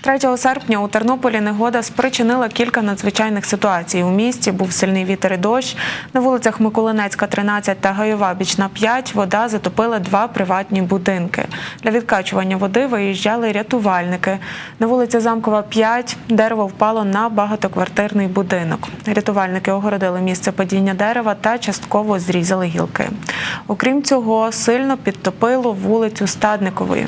3 серпня у Тернополі негода спричинила кілька надзвичайних ситуацій. У місті був сильний вітер і дощ. На вулицях Миколинецька, 13 та Гайова Бічна 5 вода затопила два приватні будинки. Для відкачування води виїжджали рятувальники. На вулиці Замкова 5 дерево впало на багатоквартирний будинок. Рятувальники огородили місце падіння дерева та частково зрізали гілки. Окрім цього, сильно підтопило вулицю Стадникової.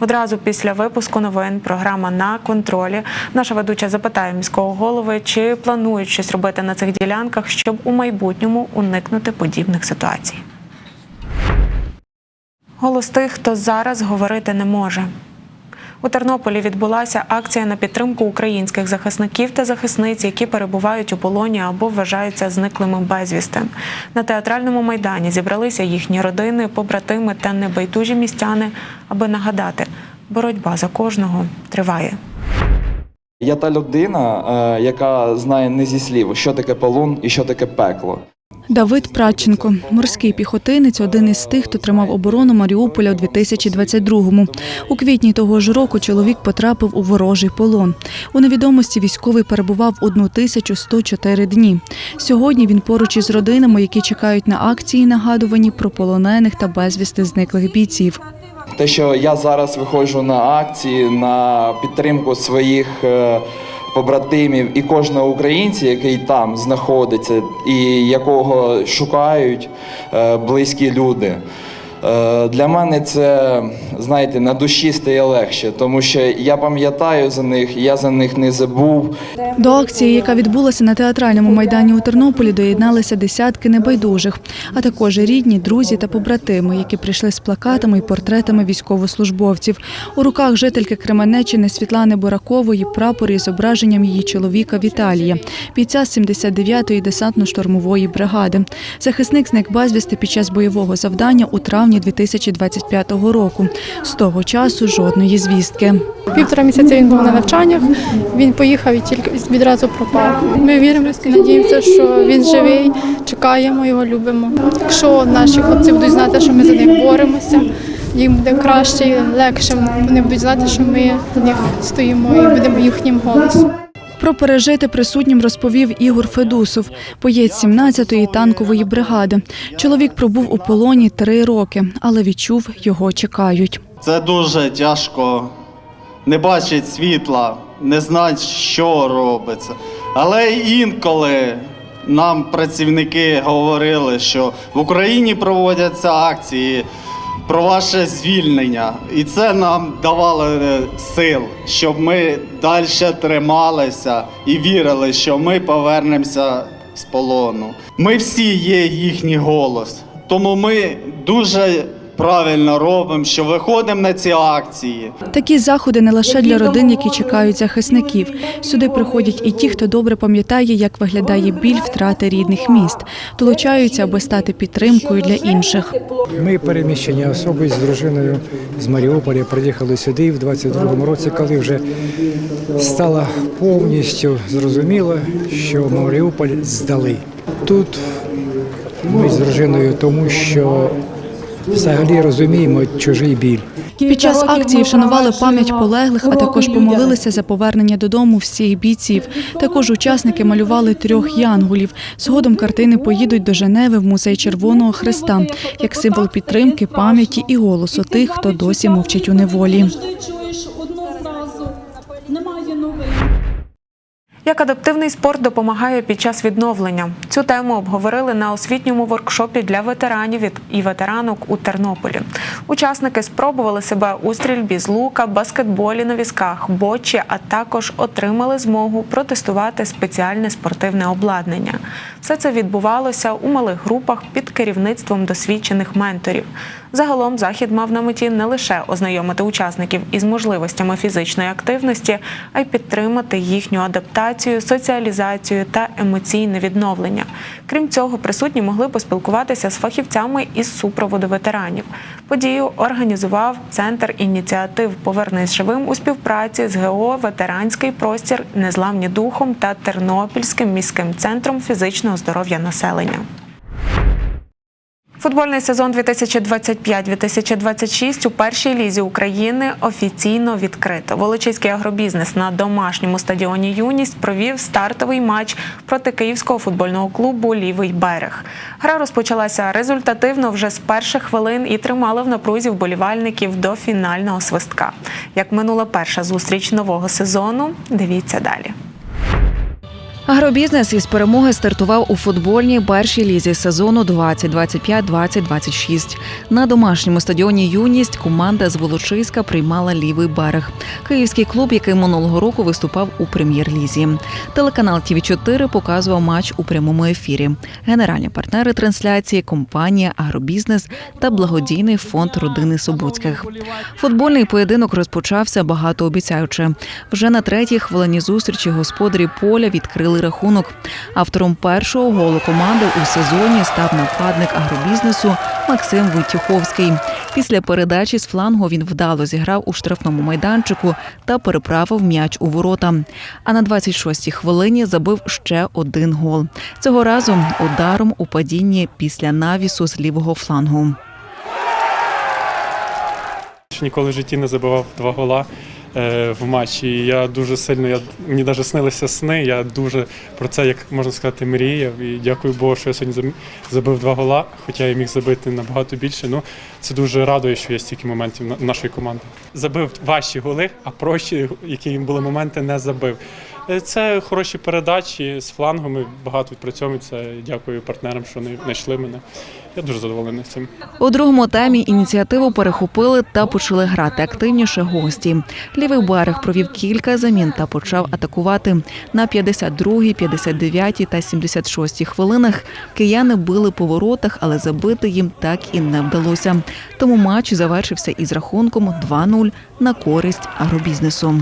Одразу після випуску новин програма на контролі. Наша ведуча запитає міського голови, чи планують щось робити на цих ділянках, щоб у майбутньому уникнути подібних ситуацій. Голос тих, хто зараз говорити не може. У Тернополі відбулася акція на підтримку українських захисників та захисниць, які перебувають у полоні або вважаються зниклими безвісти. На театральному майдані зібралися їхні родини, побратими та небайдужі містяни, аби нагадати, боротьба за кожного триває. Я та людина, е, яка знає не зі слів, що таке полон і що таке пекло. Давид Прадченко, морський піхотинець, один із тих, хто тримав оборону Маріуполя у 2022-му. У квітні того ж року чоловік потрапив у ворожий полон. У невідомості військовий перебував 1104 дні. Сьогодні він поруч із родинами, які чекають на акції, нагадувані про полонених та безвісти зниклих бійців. Те, що я зараз виходжу на акції на підтримку своїх е, побратимів і кожного українця, який там знаходиться, і якого шукають е, близькі люди. Е, Для мене це, знаєте, на душі стає легше, тому що я пам'ятаю за них, я за них не забув. До акції, яка відбулася на театральному майдані у Тернополі, доєдналися десятки небайдужих, а також рідні, друзі та побратими, які прийшли з плакатами і портретами військовослужбовців. У руках жительки Кременеччини Світлани Буракової прапор із зображенням її чоловіка Віталія, бійця 79-ї десантно-штурмової бригади. Захисник зник безвісти під час бойового завдання у травні 2025 року. З того часу жодної звістки. Півтора місяця він був на навчаннях. Він поїхав і тільки відразу пропав. Ми віримо і надіємося, що він живий. Чекаємо його, любимо. Якщо наші хлопці будуть знати, що ми за них боремося, їм буде краще і легше. Вони будуть знати, що ми за них стоїмо і будемо їхнім голосом. Про пережити присутнім розповів Ігор Федусов, боєць 17-ї танкової бригади. Чоловік пробув у полоні три роки, але відчув, його чекають. Це дуже тяжко не бачить світла, не знати, що робиться. Але інколи нам працівники говорили, що в Україні проводяться акції про ваше звільнення. І це нам давало е, сил, щоб ми далі трималися і вірили, що ми повернемося з полону. Ми всі є їхній голос. Тому ми дуже правильно робимо, що виходимо на ці акції. Такі заходи не лише для родин, які чекають захисників. Сюди приходять і ті, хто добре пам'ятає, як виглядає біль втрати рідних міст, долучаються, аби стати підтримкою для інших. Ми переміщені особи з дружиною з Маріуполя приїхали сюди в 22-му році, коли вже стало повністю зрозуміло, що Маріуполь здали. Тут ми з дружиною, тому що взагалі розуміємо чужий біль. Під час акції вшанували пам'ять полеглих, а також помолилися за повернення додому всіх бійців. Також учасники малювали трьох янголів. Згодом картини поїдуть до Женеви в музей Червоного Христа як символ підтримки, пам'яті і голосу тих, хто досі мовчить у неволі. Як адаптивний спорт допомагає під час відновлення? Цю тему обговорили на освітньому воркшопі для ветеранів і ветеранок у Тернополі. Учасники спробували себе у стрільбі з лука, баскетболі на візках, бочі, а також отримали змогу протестувати спеціальне спортивне обладнання. Все це відбувалося у малих групах під керівництвом досвідчених менторів. Загалом захід мав на меті не лише ознайомити учасників із можливостями фізичної активності, а й підтримати їхню адаптацію, соціалізацію та емоційне відновлення. Крім цього, присутні могли поспілкуватися з фахівцями із супроводу ветеранів. Подію організував центр ініціатив Повернись живим у співпраці з ГО Ветеранський простір Незламні духом та Тернопільським міським центром фізичного здоров'я населення. Футбольний сезон 2025-2026 у першій лізі України офіційно відкрито. Волочиський агробізнес на домашньому стадіоні Юність провів стартовий матч проти київського футбольного клубу Лівий берег. Гра розпочалася результативно вже з перших хвилин і тримала в напрузі вболівальників до фінального свистка. Як минула перша зустріч нового сезону, дивіться далі. Агробізнес із перемоги стартував у футбольній першій лізі сезону 2025-2026. На домашньому стадіоні Юність команда з Волочиська приймала лівий берег. Київський клуб, який минулого року виступав у прем'єр-лізі. Телеканал ТВ 4 показував матч у прямому ефірі. Генеральні партнери трансляції компанія Агробізнес та благодійний фонд родини Собуцьких. Футбольний поєдинок розпочався багатообіцяюче. Вже на третій хвилині зустрічі господарі поля відкрили рахунок. Автором першого голу команди у сезоні став нападник агробізнесу Максим Войтюховський. Після передачі з флангу він вдало зіграв у штрафному майданчику та переправив м'яч у ворота. А на 26-й хвилині забив ще один гол. Цього разу ударом у падінні після навісу з лівого флангу. Ніколи в житті не забивав два гола в матчі. Я дуже сильно, я, мені навіть снилися сни. Я дуже про це, як можна сказати, мріяв. І дякую Богу, що я сьогодні забив два гола, хоча я міг забити набагато більше. Ну, це дуже радує, що є стільки моментів на- нашої команди. Забив ваші голи, а прощі, які були моменти, не забив. Е, Це хороші передачі з флангами, багато відпрацьовуються. Дякую партнерам, що вони знайшли мене. Я дуже задоволений цим. У другому таймі ініціативу перехопили та почали грати активніше гості. Лівий берег провів кілька замін та почав атакувати. На 52-й, 59-й та 76-й хвилинах кияни били по воротах, але забити їм так і не вдалося. Тому матч завершився із рахунком 2-0 на користь агробізнесу.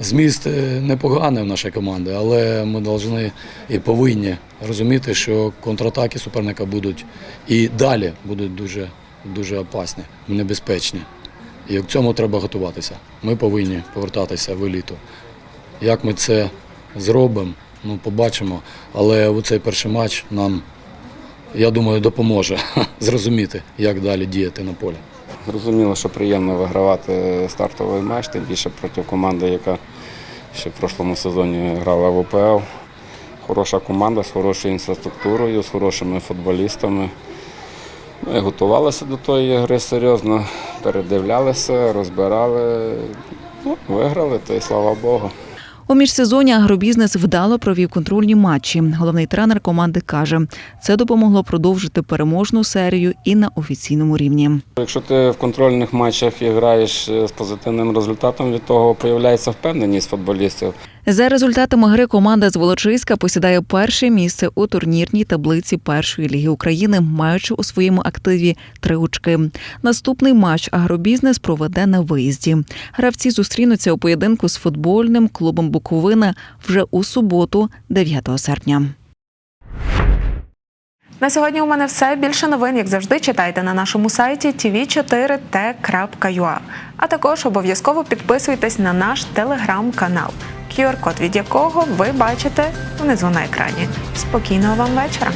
Зміст е, непоганий в нашій команді, але ми повинні і повинні розуміти, що контратаки суперника будуть і далі будуть дуже, дуже опасні, небезпечні. І к цьому треба готуватися. Ми повинні повертатися в еліту. Як ми це зробимо, ну побачимо. Але у цей перший матч нам, я думаю, допоможе зрозуміти, як далі діяти на полі. Зрозуміло, що приємно вигравати стартовий матч, тим більше проти команди, яка ще в прошлому сезоні грала в ОПЛ. Хороша команда з хорошою інфраструктурою, з хорошими футболістами. Ми готувалися до тої гри серйозно, передивлялися, розбирали, ну, виграли, то й слава Богу. У міжсезоні агробізнес вдало провів контрольні матчі. Головний тренер команди каже, це допомогло продовжити переможну серію і на офіційному рівні. Якщо ти в контрольних матчах і граєш е, з позитивним результатом, від того з'являється впевненість футболістів. За результатами гри команда з Волочиська посідає перше місце у турнірній таблиці першої ліги України, маючи у своєму активі три очки. Наступний матч агробізнес проведе на виїзді. Гравці зустрінуться у поєдинку з футбольним клубом Буковина вже у суботу, 9 серпня. На сьогодні у мене все. Більше новин, як завжди, читайте на нашому сайті tv4t.ua. А також обов'язково підписуйтесь на наш телеграм-канал, QR-код від якого ви бачите внизу на екрані. Спокійного вам вечора!